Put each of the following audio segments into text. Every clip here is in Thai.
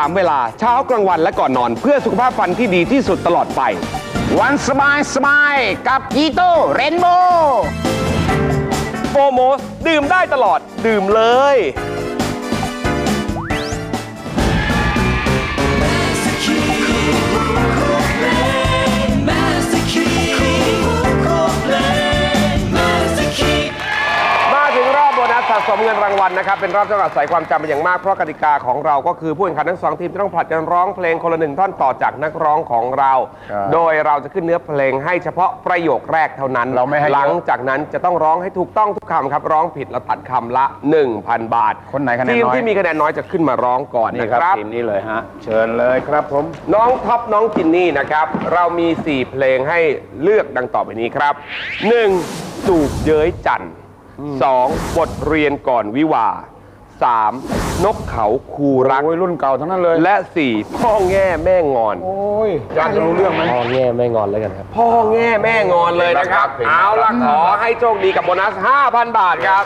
3 เวลา เช้ากลางวันและก่อนนอน เพื่อสุขภาพฟันที่ดีที่สุดตลอดไป วันสบายสบายกับยีโต้เรนโบว์โฟโมสดื่มได้ตลอดดื่มเลย สสะสมเงินรางวัลนะครับเป็นรอบที่อาศัยความจำเป็นอย่างมากเพราะกติกาของเราก็คือผู้แข่งขันทั้งสองทีมจะต้องผลัดกันร้องเพลงคนละหนึ่งท่อนต่อจากนักร้องของเรา โดยเราจะขึ้นเนื้อเพลงให้เฉพาะประโยคแรกเท่านั้นเราไม่ให้เยอะ หลังจากนั้นจะต้องร้องให้ถูกต้องทุกคำครับร้องผิดเราตัดคำละ 1,000 บาทคนไหนคะแนนทีมน้อยที่มีคะแนนน้อยจะขึ้นมาร้องก่อนนี่นะคครัรับ บทีมนี้เลยฮะ เชิญเลยครับผม น้องท็อปน้องจินนี่นะครับ เรามี 4 เพลงให้เลือกดังต่อไปนี้ครับ 1. จูบเย้ยจันทร์ 2. บทเรียนก่อนวิวาห์ 3. นกเขาคูรัก โอ้ยรุ่นเก่าทั้งนั้นเลย และ 4. พ่อแง่แม่งอน โอ้ยอยากจะรู้เรื่องไหม พ่อแง่แม่งอนเลยนะครับเพลงครับเอาล่ะเพลงครับขอให้โชคดีกับโบนัส 5,000 บาทครับ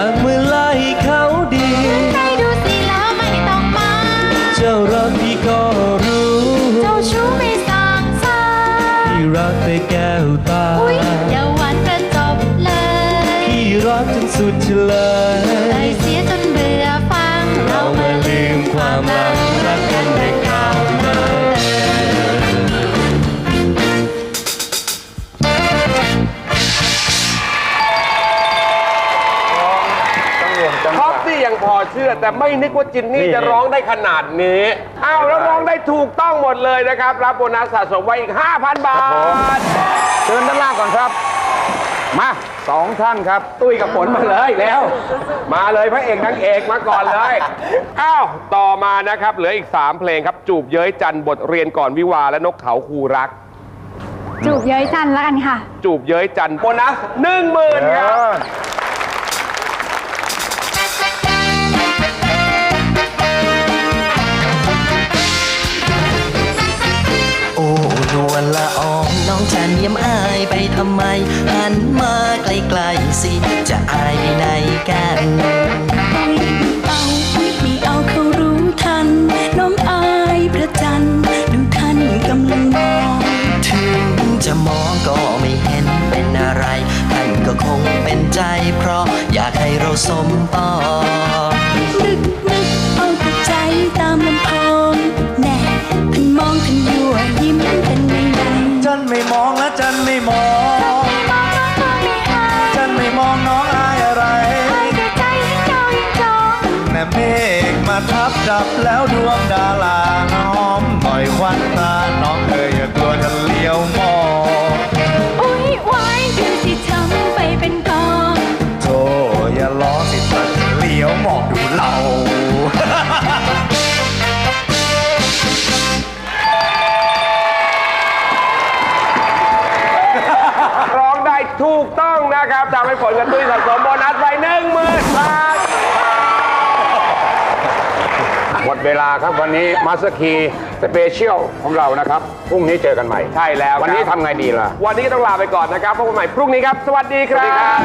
ากเมื่อไล่เขาดีเจ้ารักพี่ก็รู้พี่รักแต่แก้วตาอย่าหวานกระจบเลย พี่รักจนสุดเฉลยเลยเสียจนเบื่อฟัง เรามาลืมความหลัง ยังพอเชื่อ แต่ไม่นึกว่าจินนี่นี่จะร้องได้ขนาดนี้อ้าวแล้วร้องได้ถูกต้องหมดเลยนะครับ รับโบนัสสะสมไว้อีก 5,000 บาท เชิญด้านล่างก่อนครับ มาสองท่านครับ ตุ้ยกับฝนมาเลยแล้ว มาเลยพระเอกนางเอกมาก่อนเลยอ้าวต่อมานะครับ เหลืออีก 3 เพลงครับ จูบเย้ยจันทร์บทเรียนก่อนวิวาห์และนกเขาคูรัก จูบเย้ยจันแล้วกันค่ะ จูบเย้ยจันทร์โบนัสหนึ่งหมื่นครับ ทำไมหันมาใกล้ๆสิจะอายไปไหนกันเอาไม่เอาเขารู้ทัน น้องอายพระจันทร์ดูท่านกำลังมองถึงจะมองก็ไม่เห็นเป็นอะไรท่านก็คงเป็นใจ เพราะอยากให้เราสมปอง ดับแล้วดวงดาราหอมหน่อยควันตาน้องเอ๋ยอย่ากลัวจะเลี้ยวมองอุ้ยวายดูสิทำไปเป็นกองโธ่อย่าล้อสิสัจะเลี้ยวมองดูเราร้องได้ถูกต้องนะครับทำให้ผลกระตุ้ยสะสมโบนัสไปหนึ่งหมื่นบาท หมดเวลาครับวันนี้มาสเตอร์คีสเปเชียลของเรานะครับพรุ่งนี้เจอกันใหม่ ใช่แล้ววันนี้ครับทำไงดีล่ะ วันนี้ต้องลาไปก่อนนะครับพบกันใหม่พรุ่งนี้ครับ สวัสดีครับ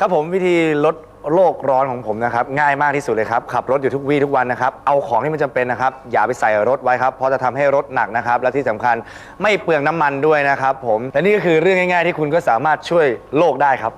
ครับผมวิธีลด โลกร้อนของผมนะครับ ง่ายมากที่สุดเลยครับ ขับรถอยู่ทุกวี่ทุกวันนะครับ เอาของที่มันจำเป็นนะครับ อย่าไปใส่รถไว้ครับ เพราะจะทำให้รถหนักนะครับ และที่สำคัญไม่เปลืองน้ำมันด้วยนะครับผม และนี่ก็คือเรื่องง่ายๆที่คุณก็สามารถช่วยโลกได้ครับ